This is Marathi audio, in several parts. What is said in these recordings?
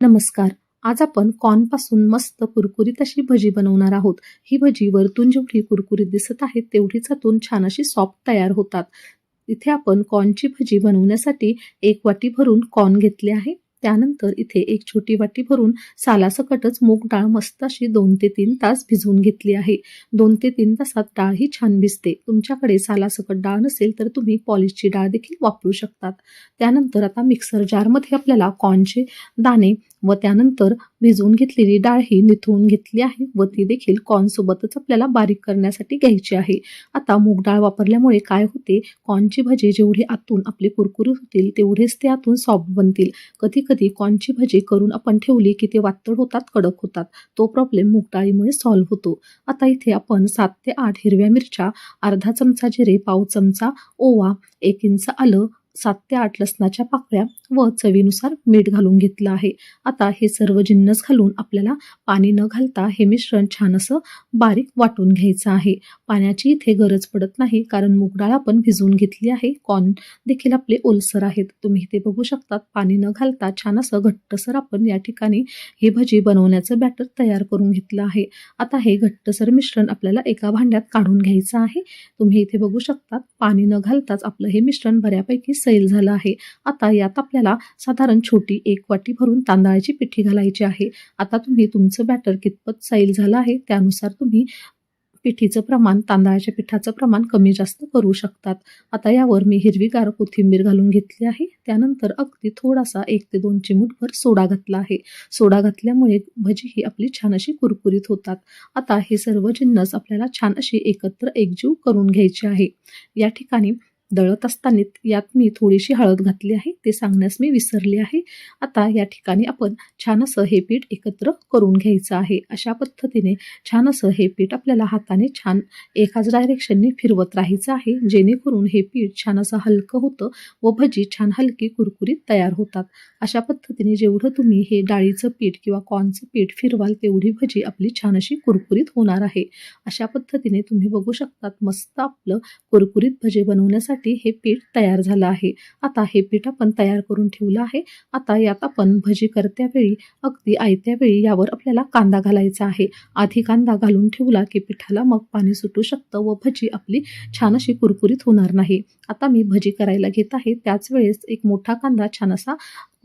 नमस्कार. आज आपण कॉर्नपासून मस्त कुरकुरीत अशी भजी बनवणार आहोत. ही भजी वरतून जेवढी कुरकुरीत दिसत आहे तेवढीच आतून छान अशी सॉफ्ट तयार होतात. इथे आपण कॉर्नची भजी बनवण्यासाठी एक वाटी भरून कॉर्न घेतले आहे. त्यानंतर इथे एक छोटी वाटी भरून सालासकटच मूग डाळ मस्त अशी दोन ते तीन तास भिजवून घेतली आहे. दोन ते तीन तासात डाळ ही छान भिजते. तुमच्याकडे सालासकट डाळ नसेल तर तुम्ही पॉलिशची डाळ देखील वापरू शकतात. त्यानंतर आता मिक्सर जारमध्ये आपल्याला कॉर्नचे दाणे व त्यानंतर भिजवून घेतलेली डाळ ही निथळून घेतली आहे व ती देखील कॉर्नसोबतच आपल्याला बारीक करण्यासाठी घ्यायची आहे. आता मूग डाळ वापरल्यामुळे काय होते? कॉर्नची भजी जेवढी आतून आपली कुरकुरीत होतील तेवढेच ते आतून सॉफ्ट बनतील. कधी कधी कॉर्नची भजी करून आपण ठेवली की ते वातड होतात कडक होतात. तो प्रॉब्लेम मूग डाळीमुळे सॉल्व्ह होतो. आता इथे आपण सात ते आठ हिरव्या मिरच्या अर्धा चमचा जिरे पाव चमचा ओवा एक इंच आलं सात ते आठ लसणाच्या पाकळ्या व चवीनुसार मीठ घालून घेतलं आहे. आता हे सर्व जिन्नस घालून आपल्याला पाणी न घालता हे मिश्रण छान असं बारीक वाटून घ्यायचं आहे. पाण्याची इथे गरज पडत नाही कारण मुगडाळ आपण भिजवून घेतली आहे. कॉर्न देखील आपले ओलसर आहेत. तुम्ही इथे बघू शकतात पाणी न घालता छान असं घट्टसर आपण या ठिकाणी हे भजी बनवण्याचं बॅटर तयार करून घेतलं आहे. आता हे घट्टसर मिश्रण आपल्याला एका भांड्यात काढून घ्यायचं आहे. तुम्ही इथे बघू शकतात पाणी न घालताच आपलं हे मिश्रण बऱ्यापैकी सैल झालं आहे. आता यात आपल्याला साधारण छोटी एक वाटी भरून तांदळाची पिठी घालायची आहे. आता तुम्ही तुमचं बॅटर कितपत सैल झालं आहे त्यानुसार तुम्ही पिठीचं प्रमाण तांदळाच्या पिठाचं प्रमाण कमी जास्त करू शकतात. आता यावर मी हिरवीगार कोथिंबीर घालून घेतली आहे. त्यानंतर अगदी थोडासा एक ते दोन चिमूटभर सोडा घातला आहे. सोडा घातल्यामुळे भजी ही आपली छान अशी कुरकुरीत होतात. आता हे सर्व जिन्नस आपल्याला छान अशी एकत्र एकजीव करून घ्यायची आहे. या ठिकाणी दळत असताना यात मी थोडीशी हळद घातली आहे. ते सांगण्यास मी विसरले आहे. आता या ठिकाणी आपण छान असं हे पीठ एकत्र करून घ्यायचं आहे. अशा पद्धतीने छान असं हे पीठ आपल्याला हाताने छान एकाच डायरेक्शनने फिरवत राहायचं आहे. जेणेकरून हे पीठ छान असं हलकं होतं व भजी छान हलकी कुरकुरीत तयार होतात. अशा पद्धतीने जेवढं तुम्ही हे डाळीचं पीठ किंवा कॉर्नचं पीठ फिरवाल तेवढी भजी आपली छान अशी कुरकुरीत होणार आहे. अशा पद्धतीने तुम्ही बघू शकतात मस्त आपलं कुरकुरीत भजी बनवण्यासाठी हे पीठ तयार झालं आहे. आता हे पीठ आपण तयार करून ठेवलं आहे. आता यात आपण भजी करत्यावेळी अगदी आयत्या वेळी यावर आपल्याला कांदा घालायचा आहे. आधी कांदा घालून ठेवला की पिठाला मग पाणी सुटू शकतं व भजी आपली छान अशी कुरकुरीत होणार नाही. आता मी भजी करायला घेत आहे. त्याच वेळेस एक मोठा कांदा छान असा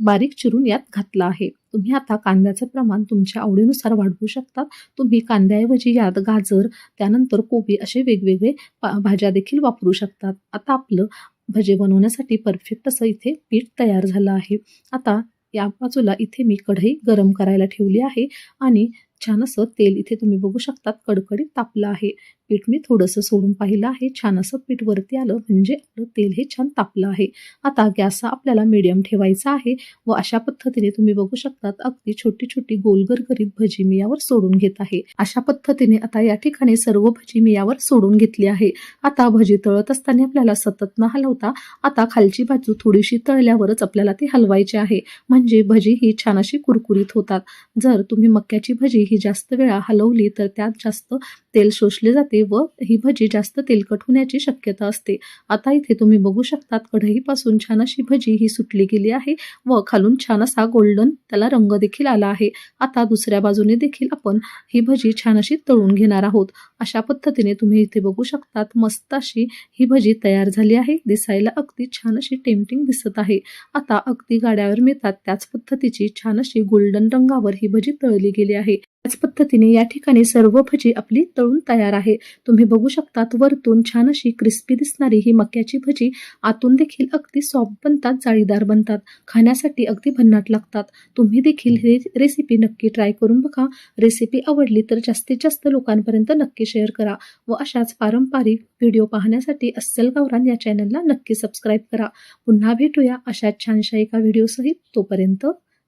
बारीक चिरून यात घातला आहे. तुम्ही आता कांद्याचं प्रमाण तुमच्या आवडीनुसार वाढवू शकता. तुम्ही कांद्याऐवजी यात गाजर त्यानंतर कोबी असे वेगवेगळे भाज्या देखील वापरू शकतात. आता आपलं भजे बनवण्यासाठी परफेक्ट असं इथे पीठ तयार झालं आहे. आता या बाजूला इथे मी कढई गरम करायला ठेवली आहे आणि छान असं तेल इथे तुम्ही बघू शकतात कडकडीत तापलं आहे. पीठ मी थोडंसं सोडून पाहिलं आहे. छान असं पीठ वरती आलं म्हणजे आपलं तेल हे छान तापलं आहे. आता गॅस आपल्याला मिडियम ठेवायचा आहे व अशा पद्धतीने तुम्ही बघू शकतात अगदी छोटी छोटी गोलगर करीत भजी मी यावर सोडून घेत आहे. अशा पद्धतीने आता या ठिकाणी सर्व भजी मी यावर सोडून घेतली आहे. आता भजी तळत असताना आपल्याला सतत न हलवता आता खालची बाजू थोडीशी तळल्यावरच आपल्याला ती हलवायची आहे. म्हणजे भजी ही छान अशी कुरकुरीत होतात. जर तुम्ही मक्याची भजी ही जास्त वेळा हलवली तर त्यात जास्त तेल शोषले जाते व ही भजी जास्त तेलकट होण्याची शक्यता असते. आता इथे तुम्ही बघू शकतात कढईपासून छान अशी भजी ही सुटली गेली आहे व खालून छान असा गोल्डन त्याला रंग देखील आला आहे. आता दुसऱ्या बाजूने देखील आपण ही भजी छान अशी तळून घेणार आहोत. अशा पद्धतीने तुम्ही इथे बघू शकतात मस्त अशी ही भजी तयार झाली आहे. दिसायला अगदी छान अशी टेमटिंग दिसत आहे. आता अगदी गाड्यावर मिळतात त्याच पद्धतीची छान अशी गोल्डन रंगावर ही भजी तळली गेली आहे. त्याच पद्धतीने या ठिकाणी सर्व भजी आपली तळून तयार आहे. तुम्ही बघू शकतात वरतून छान अशी क्रिस्पी दिसणारी ही मक्याची भजी आतून देखील अगदी सॉफ्ट बनतात जाळीदार बनतात खाण्यासाठी अगदी भन्नाट लागतात. तुम्ही देखील ही रेसिपी नक्की ट्राय करून बघा. रेसिपी आवडली तर जास्तीत जास्त लोकांपर्यंत नक्की शेअर करा व अशाच पारंपरिक व्हिडिओ पाहण्यासाठी अस्सल गावरान या चॅनलला नक्की सबस्क्राईब करा. पुन्हा भेटूया अशाच छानशा एका व्हिडिओसहित तोपर्यंत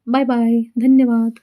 बाय बाय धन्यवाद.